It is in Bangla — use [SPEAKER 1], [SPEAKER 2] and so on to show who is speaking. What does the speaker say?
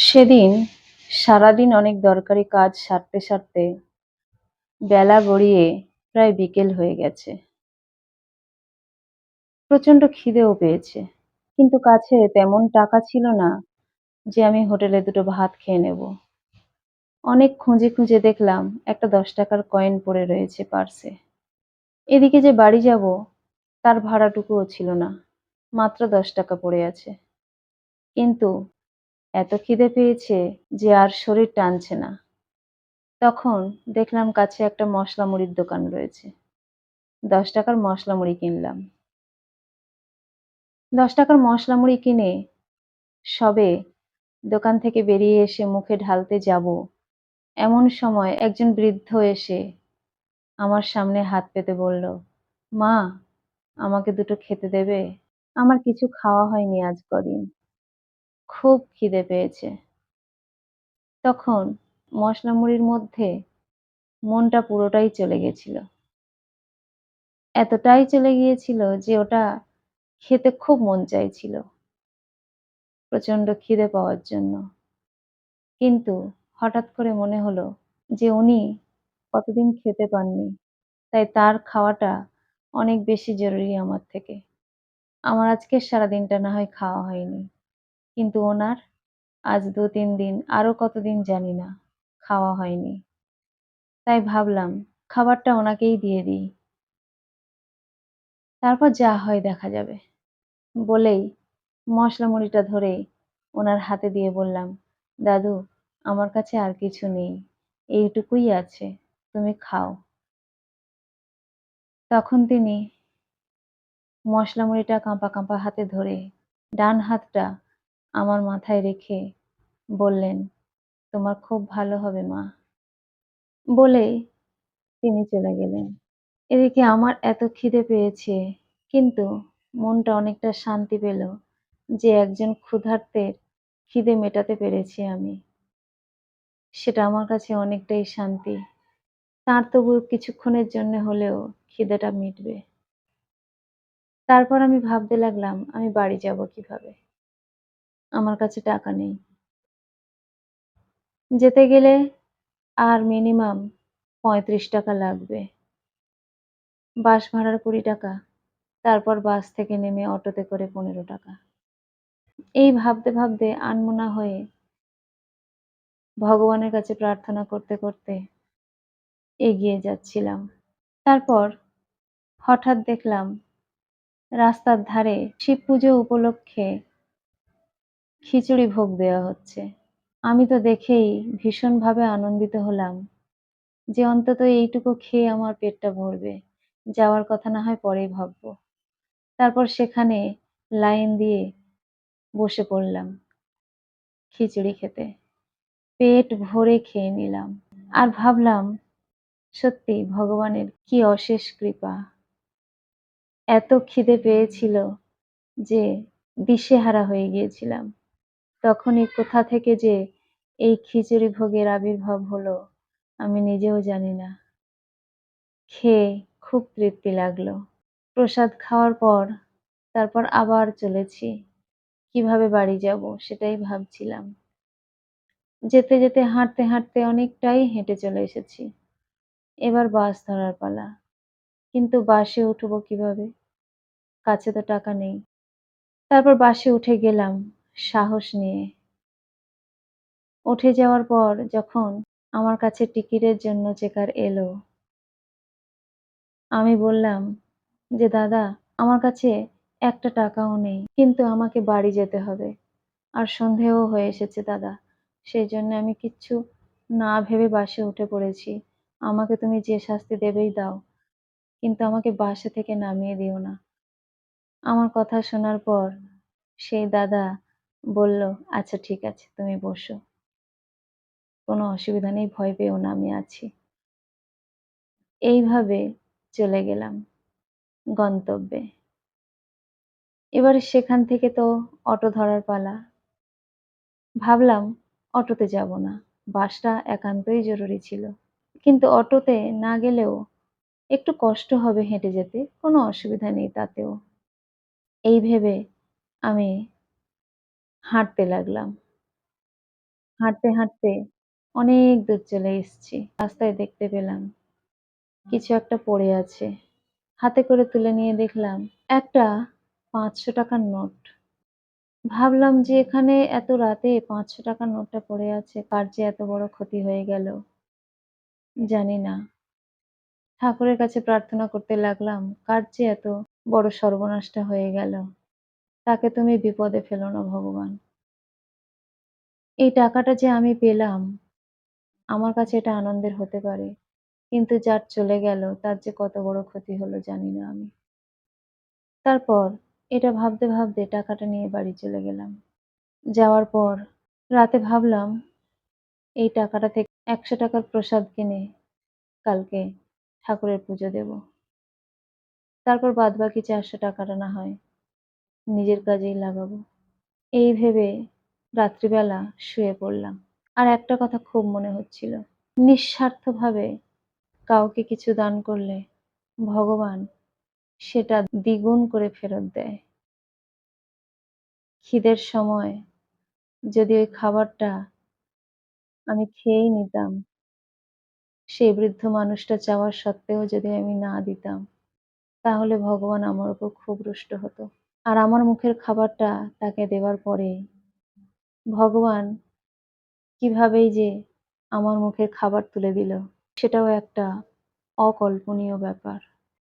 [SPEAKER 1] সেদিন সারাদিন অনেক দরকারি কাজ সারতে সারতে বেলা গড়িয়ে প্রায় বিকেল হয়ে গেছে। প্রচণ্ড খিদেও পেয়েছে, কিন্তু কাছে তেমন টাকা ছিল না যে আমি হোটেলে দুটো ভাত খেয়ে নেব। অনেক খুঁজে খুঁজে দেখলাম একটা দশ টাকার কয়েন পড়ে রয়েছে পার্সে। এদিকে যে বাড়ি যাব, তার ভাড়াটুকুও ছিল না, মাত্র দশ টাকা পড়ে আছে। কিন্তু এত খিদে পেয়েছে যে আর শরীর টানছে না। তখন দেখলাম কাছে একটা মশলা মুড়ির দোকান রয়েছে। দশ টাকার মশলা মুড়ি কিনলাম। দশ টাকার মশলা মুড়ি কিনে সবে দোকান থেকে বেরিয়ে এসে মুখে ঢালতে যাব। এমন সময় একজন বৃদ্ধ এসে আমার সামনে হাত পেতে বলল, মা, আমাকে দুটো খেতে দেবে? আমার কিছু খাওয়া হয়নি আজ কদিন। খুব খিদে পেয়েছে। তখন মশলা মুড়ির মধ্যে মনটা পুরোটাই চলে গেছিল। এতটাই চলে গিয়েছিল যে ওটা খেতে খুব মন চাইছিল। প্রচণ্ড খিদে পাওয়ার জন্য। কিন্তু হঠাৎ করে মনে হলো যে উনি কতদিন খেতে পাননি, তাই তার খাওয়াটা অনেক বেশি জরুরি আমার থেকে। আমার আজকে সারাদিনটা না হয় খাওয়া হয়নি। কিন্তু ওনার আজ দু তিন দিন আরও কতদিন জানি না, খাওয়া হয়নি। তাই ভাবলাম, খাবারটা ওনাকেই দিয়ে দিই। তারপর যা হয় দেখা যাবে। বলেই মশলা মুড়িটা ধরে ওনার হাতে দিয়ে বললাম, দাদু, আমার কাছে আর কিছু নেই, এইটুকুই আছে, তুমি খাও। তখন তিনি মশলা মুড়িটা কাঁপা কাঁপা হাতে ধরে ডান হাতটা আমার মাথায় রেখে বললেন, তোমার খুব ভালো হবে মা। বলেই তিনি চলে গেলেন। এদিকে আমার এত খিদে পেয়েছে, কিন্তু মনটা অনেকটা শান্তি পেল যে একজন ক্ষুধার্তের খিদে মেটাতে পেরেছি আমি। সেটা আমার কাছে অনেকটাই শান্তি। তার তবু কিছুক্ষণের জন্য হলেও খিদেটা মিটবে। তারপর আমি ভাবতে লাগলাম, আমি বাড়ি যাব কীভাবে? আমার কাছে টাকা নেই। যেতে গেলে আর মিনিমাম পঁয়ত্রিশ টাকা লাগবে। বাস ভাড়ার কুড়ি টাকা, তারপর বাস থেকে নেমে অটোতে করে পনেরো টাকা। এই ভাবতে ভাবতে আনমোনা হয়ে ভগবানের কাছে প্রার্থনা করতে করতে এগিয়ে যাচ্ছিলাম। তারপর হঠাৎ দেখলাম রাস্তার ধারে শিব পুজো উপলক্ষে খিচুড়ি ভোগ দেওয়া হচ্ছে। আমি তো দেখেই ভীষণভাবে আনন্দিত হলাম যে অন্তত এইটুকু খেয়ে আমার পেটটা ভরবে। যাওয়ার কথা না হয় পরেই ভাববো। তারপর সেখানে লাইন দিয়ে বসে পড়লাম খিচুড়ি খেতে। পেট ভরে খেয়ে নিলাম। আর ভাবলাম, সত্যি ভগবানের কি অশেষ কৃপা। এত খিদে পেয়েছিল যে দিশেহারা হয়ে গিয়েছিলাম। তখনই কোথা থেকে যে এই খিচুড়ি ভোগের আবির্ভাব হলো, আমি নিজেও জানি না। খেয়ে খুব তৃপ্তি লাগল। প্রসাদ খাওয়ার পর তারপর আবার চলেছি। কীভাবে বাড়ি যাব সেটাই ভাবছিলাম। যেতে যেতে হাঁটতে হাঁটতে অনেকটাই হেঁটে চলে এসেছি। এবার বাস ধরার পালা। কিন্তু বাসে উঠবো কীভাবে? কাছে তো টাকা নেই। তারপর বাসে উঠে গেলাম। সাহস নিয়ে। উঠে যাওয়ার পর যখন আমার কাছে টিকিটের জন্য চেকার এলো, আমি বললাম যে, দাদা, আমার কাছে একটা টাকাও নেই, কিন্তু আমাকে বাড়ি যেতে হবে। আর সন্ধেও হয়ে এসেছে, দাদা, সেই জন্য আমি কিচ্ছু না ভেবে বাসে উঠে পড়েছি। আমাকে তুমি যে শাস্তি দেবেই দাও, কিন্তু আমাকে বাসে থেকে নামিয়ে দিও না। আমার কথা শোনার পর সেই দাদা বলল আচ্ছা ঠিক আছে, তুমি বসো। কোনো অসুবিধা নেই, ভয় পেও না, আমি আছি। এইভাবে চলে গেলাম গন্তব্যে। এবারে সেখান থেকে তো অটো ধরার পালা। ভাবলাম, অটোতে যাব না, বাসটা একান্তই জরুরি ছিল। কিন্তু অটোতে না গেলেও একটু কষ্ট হবে হেঁটে যেতে, কোনো অসুবিধা নেই তাতেও। এই ভেবে আমি হাঁটতে লাগলাম হাঁটতে, হাঁটতে অনেক দূর চলে এসেছি। রাস্তায় দেখতে পেলাম কিছু একটা পড়ে আছে। হাতে করে তুলে নিয়ে দেখলাম একটা ৳৫০০ টাকার নোট। ভাবলাম যে এখানে এত রাতে ৳৫০০ র নোটটা পড়ে আছে, কার যে এত বড় ক্ষতি হয়ে গেল জানি না। ঠাকুরের কাছে প্রার্থনা করতে লাগলাম, কার যে এত বড় সর্বনাশটা হয়ে গেল। তাকে তুমি বিপদে ফেলো না ভগবান। এই টাকাটা যে আমি পেলাম, আমার কাছে এটা আনন্দের হতে পারে। কিন্তু যার চলে গেল তার যে কত বড় ক্ষতি হলো জানি না আমি। তারপর এটা ভাবতে, ভাবতে টাকাটা নিয়ে বাড়ি চলে গেলাম। যাওয়ার পর রাতে ভাবলাম এই টাকাটা থেকে একশো টাকার প্রসাদ কিনে কালকে ঠাকুরের পুজো দেব। তারপর বাদবাকি চারশো টাকাটা না হয় নিজের কাজেই লাগাবো। এই ভেবে রাত্রিবেলা শুয়ে পড়লাম। আর একটা কথা খুব মনে হচ্ছিল, নিঃস্বার্থভাবে কাউকে কিছু দান করলে ভগবান সেটা দ্বিগুণ করে ফেরত দেয়। খিদের সময় যদি ওই খাবারটা আমি খেয়েই নিতাম, সেই বৃদ্ধ মানুষটা চাওয়ার সত্ত্বেও যদি আমি না দিতাম, তাহলে ভগবান আমার উপর খুব রুষ্ট হতো। আর আমার মুখের খাবারটা তাকে দেওয়ার পরে ভগবান কিভাবেই যে আমার মুখের খাবার তুলে দিল, সেটাও একটা অকল্পনীয় ব্যাপার।